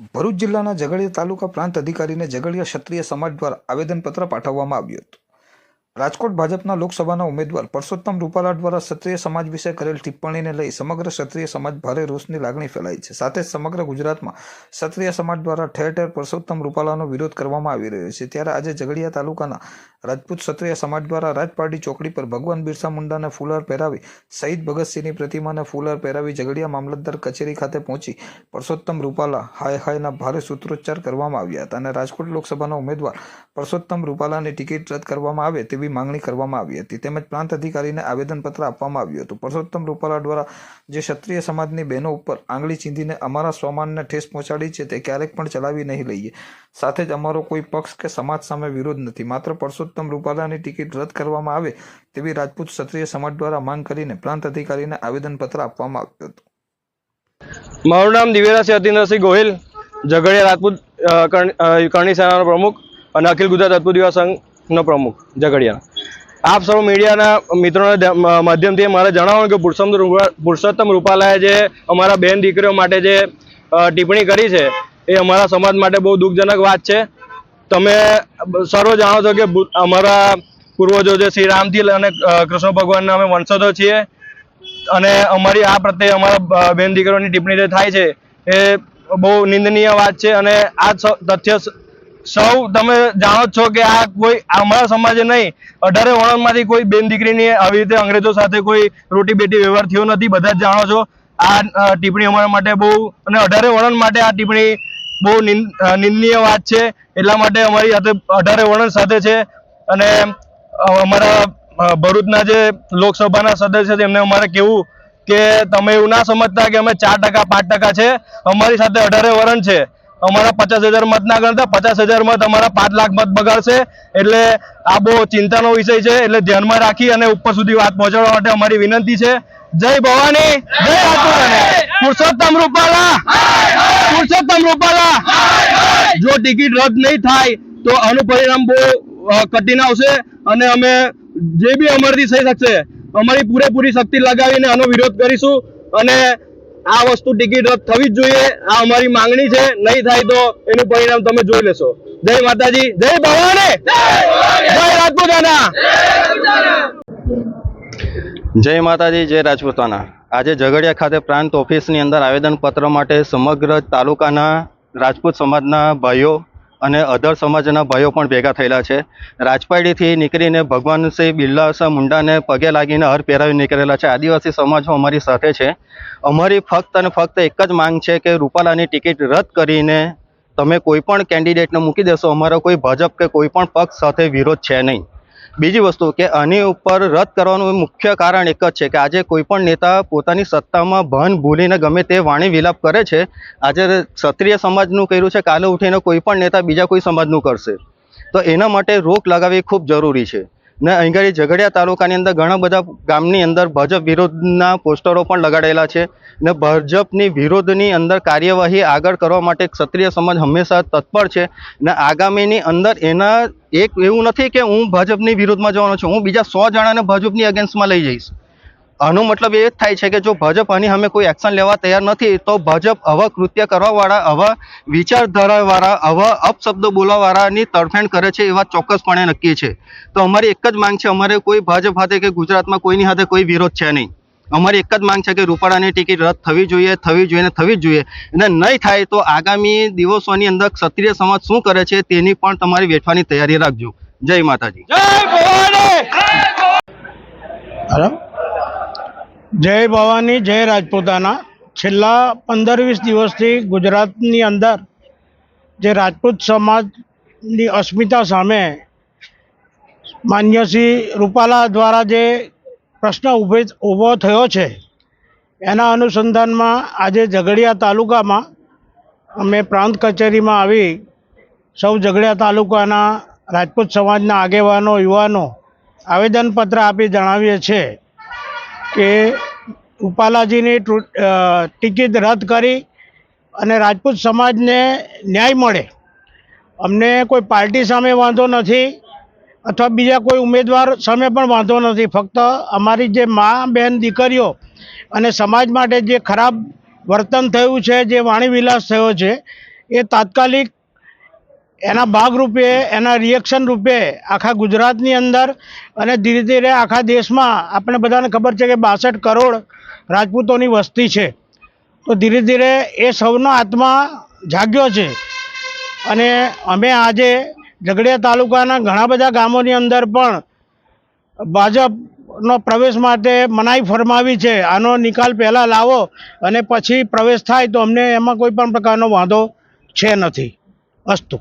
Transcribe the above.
ભરૂચ જિલ્લાના ઝઘડિયા તાલુકા પ્રાંત અધિકારીને ઝઘડિયા ક્ષત્રિય સમાજ દ્વારા આવેદનપત્ર પાઠવવામાં આવ્યું હતું. રાજકોટ ભાજપના લોકસભાના ઉમેદવાર પરસોત્તમ રૂપાલા દ્વારા ક્ષત્રિય સમાજ વિશે કરેલ ટિપ્પણીને લઈ સમગ્ર ક્ષત્રિય સમાજ ભારે રોષની લાગણી ફેલાઈ છે. સાથે સમગ્ર ગુજરાતમાં ક્ષત્રિય સમાજ દ્વારા ઠેર ઠેર પરસોત્તમ રૂપાલાનો વિરોધ કરવામાં આવી રહ્યો છે. ત્યારે આજે ઝઘડિયા તાલુકાના રાજપૂત ક્ષત્રિય સમાજ દ્વારા રાજપારડી ચોકડી પર ભગવાન બિરસા મુંડાને ફૂલહાર પહેરાવી શહીદ ભગતસિંહની પ્રતિમાને ફૂલહાર પહેરાવી ઝઘડિયા મામલતદાર કચેરી ખાતે પહોંચી પરસોત્તમ રૂપાલા હાય હાયના ભારે સૂત્રોચ્ચાર કરવામાં આવ્યા હતા અને રાજકોટ લોકસભાના ઉમેદવાર પરસોત્તમ રૂપાલાની ટિકિટ રદ કરવામાં આવે તેવી માંગણી કરવામાં આવી હતી. તેમજ પ્રાંત અધિકારીને આવેદનપત્ર આપવામાં આવ્યું હતું. પરસોત્તમ રૂપાલા દ્વારા જે ક્ષત્રિય સમાજની બહેનો ઉપર આંગળી ચીંધીને અમારા સ્વમાનને ઠેસ પહોંચાડી છે તે ક્યારેક પણ ચલાવી નહીં લઈએ. સાથે જ અમારો કોઈ પક્ષ કે સમાજ સામે વિરોધ નથી. માત્ર પરસોત્તમ રૂપાલાની ટિકિટ રદ કરવામાં આવે તેવી રાજપૂત ક્ષત્રિય સમાજ દ્વારા માંગ કરીને પ્રાંત અધિકારીને આવેદનપત્ર આપવામાં આવ્યું હતું. મારું નામ દિવ્યરાજ અતિન્દ્રસિંહ ગોહિલ, ઝઘડિયા રાજપૂત કરણી સેનાનો પ્રમુખ અને અખિલ ગુજરાત રાજપૂત યુવા સંઘનો પ્રમુખ ઝઘડિયા આપ સૌ મીડિયાના મિત્રોના માધ્યમથી મારે જણાવવાનું કે પુરુષોત્તમ પુરુષોત્તમ રૂપાલાએ જે અમારા બેન દીકરીઓ માટે જે ટિપ્પણી કરી છે, એ અમારા સમાજ માટે બહુ દુઃખજનક વાત છે. તમે સર્વ જાણો છો કે અમારા પૂર્વજો જે શ્રી રામથી અને કૃષ્ણ ભગવાનના અમે વંશજો છીએ. અને અમારી આ પ્રત્યે અમારા બેન દીકરીઓની ટિપ્પણી જે થાય છે, એ બહુ નિંદનીય વાત છે. અને આ તથ્ય સ- તમે જાણો જ છો કે આ કોઈ અમારા સમાજે નહીં, અઢારે વર્ણમાંથી કોઈ બેન દીકરીની આવી રીતે અંગ્રેજો સાથે કોઈ રોટી બેટી વ્યવહાર થયો નથી, બધા જ જાણો છો. આ ટિપ્પણી અમારા માટે બહુ, અને અઢારે વર્ણ માટે આ ટિપ્પણી બહુ નિંદ- નિંદનીય વાત છે. એટલા માટે અમારી સાથે અઢારે વર્ણ સાથે છે. અને અમારા ભરૂચના જે લોકસભાના સદસ્ય છે એમને અમારે કેવું કે તમે એવું ના સમજતા કે અમે ચાર ટકા, પાંચ ટકા છે. અમારી સાથે અઢારે વરણ છે. અમારા પચાસ હજાર મત ના ગણતા, પચાસ હજાર મત અમારા પાંચ લાખ મત બગાડશે. એટલે આ બહુ ચિંતાનો વિષય છે, એટલે ધ્યાનમાં રાખી અને ઉપર સુધી વાત પહોંચાડવા માટે અમારી વિનંતી છે. જય ભવાની, જય પુરુષોત્તમ રૂપાલા પુરુષોત્તમ રૂપાલા. જો ટિકિટ રદ નહીં થાય, તો આનું પરિણામ બહુ કઠિન આવશે અને અમે જે બી અમારથી થઈ શકશે, અમારી પૂરેપૂરી શક્તિ લગાવીને આનો વિરોધ કરીશું અને આ વસ્તુ ટિકિટ રદ થવી જ જોઈએ. આ અમારી માંગણી છે. નહીં થાય તો એનું પરિણામ તમે જોઈ લેશો. જય માતાજી. જય ભવાની. જય રાજપૂતાના. જય માતાજી. જય રાજપૂતાના. આજે ઝઘડિયા ખાતે પ્રાંત ઓફિસની અંદર આવેદનપત્ર માટે સમગ્ર તાલુકાના રાજપૂત સમાજના ભાઈઓ અને અધર સમાજના ભાઈઓ પણ ભેગા થયેલા છે. રાજપાડીથી નીકળીને ભગવાન શ્રી બિરલા મુંડાને પગે લાગીને હર પહેરાવી નીકળેલા છે. આદિવાસી સમાજો અમારી સાથે છે. અમારી ફક્ત અને ફક્ત એક જ માંગ છે કે રૂપાલાની ટિકિટ રદ કરીને તમે કોઈ પણ કેન્ડિડેટને મૂકી દેશો. અમારો કોઈ ભાજપ કે કોઈ પણ પક્ષ સાથે વિરોધ છે નહીં. બીજી વસ્તુ કે આની ઉપર રદ કરવાનું મુખ્ય કારણ એક જ છે કે આજે કોઈ પણ નેતા પોતાની સત્તામાં ભાન ભૂલીને ગમે તે વાણી વિલાપ કરે છે. આજે ક્ષત્રિય સમાજનું કર્યું છે, કાલે ઉઠીને કોઈ પણ નેતા બીજા કોઈ સમાજનું કરશે. તો એના માટે રોક લગાવવી ખૂબ જરૂરી છે. ને અહીંગારી ઝઘડિયા તાલુકાની અંદર ઘણા બધા ગામની અંદર ભાજપ વિરોધના પોસ્ટરો પણ લગાડેલા છે ને ભાજપની વિરોધની અંદર કાર્યવાહી આગળ કરવા માટે ક્ષત્રિય સમાજ હંમેશા તત્પર છે ને આગામીની અંદર એના એક એવું નથી કે હું ભાજપની વિરોધમાં જવાનો છું, હું બીજા સો જણાને ભાજપની અગેન્સ્ટમાં લઈ જઈશ. આનો મતલબ એ જ થાય છે કે જો ભાજપ આની અમે કોઈ એક્શન લેવા તૈયાર નથી તો ભાજપ આવા કૃત્ય કરવાવાળા આવા વિચારધારાવાળા આવા અપશબ્દો બોલાવાળાની તરફેણ કરે છે એવા ચોક્કસપણે નક્કી છે. તો અમારી એક જ માંગ છે અમારે કોઈ ભાજપ સાથે કે ગુજરાતમાં કોઈની સાથે કોઈ વિરોધ છે નહીં. અમારી એક જ માંગ છે કે રૂપાળાની ટિકિટ રદ થવી જોઈએ થવી જોઈએ ને થવી જ જોઈએ. અને નહીં થાય તો આગામી દિવસોની અંદર ક્ષત્રિય સમાજ શું કરે છે તેની પણ તમારી વેઠવાની તૈયારી રાખજો. જય માતાજી. બરાબર જય ભવાની, જય રાજપૂતાના. છેલ્લા પંદર વીસ દિવસથી ગુજરાતની અંદર જે રાજપૂત સમાજની અસ્મિતા સામે માન્ય શ્રી રૂપાલા દ્વારા જે પ્રશ્ન ઊભે ઊભો થયો છે, એના અનુસંધાનમાં આજે ઝઘડિયા તાલુકામાં અમે પ્રાંત કચેરીમાં આવી સૌ ઝઘડિયા તાલુકાના રાજપૂત સમાજના આગેવાનો, યુવાનો આવેદનપત્ર આપી જણાવીએ છીએ કે રૂપાલાજીની ટિકિટ રદ કરી અને રાજપૂત સમાજને ન્યાય મળે. અમને કોઈ પાર્ટી સામે વાંધો નથી અથવા બીજા કોઈ ઉમેદવાર સામે પણ વાંધો નથી. ફક્ત અમારી જે મા, બહેન, દીકરીઓ અને સમાજ માટે જે ખરાબ વર્તન થયું છે, જે વાણીવિલાસ થયો છે, એ તાત્કાલિક એના ભાગરૂપે, એના રિએક્શન રૂપે આખા ગુજરાતની અંદર અને ધીરે ધીરે આખા દેશમાં આપણે બધાને ખબર છે કે બાસઠ કરોડ રાજપૂતોની વસ્તી છે. તો ધીરે ધીરે એ સૌનો આત્મા જાગ્યો છે. અને અમે આજે ઝઘડિયા તાલુકાના ઘણા બધા ગામોની અંદર પણ ભાજપનો પ્રવેશ માટે મનાઈ ફરમાવી છે. આનો નિકાલ પહેલાં લાવો અને પછી પ્રવેશ થાય તો અમને એમાં કોઈ પણ પ્રકારનો વાંધો છે નથી. અસ્તુ.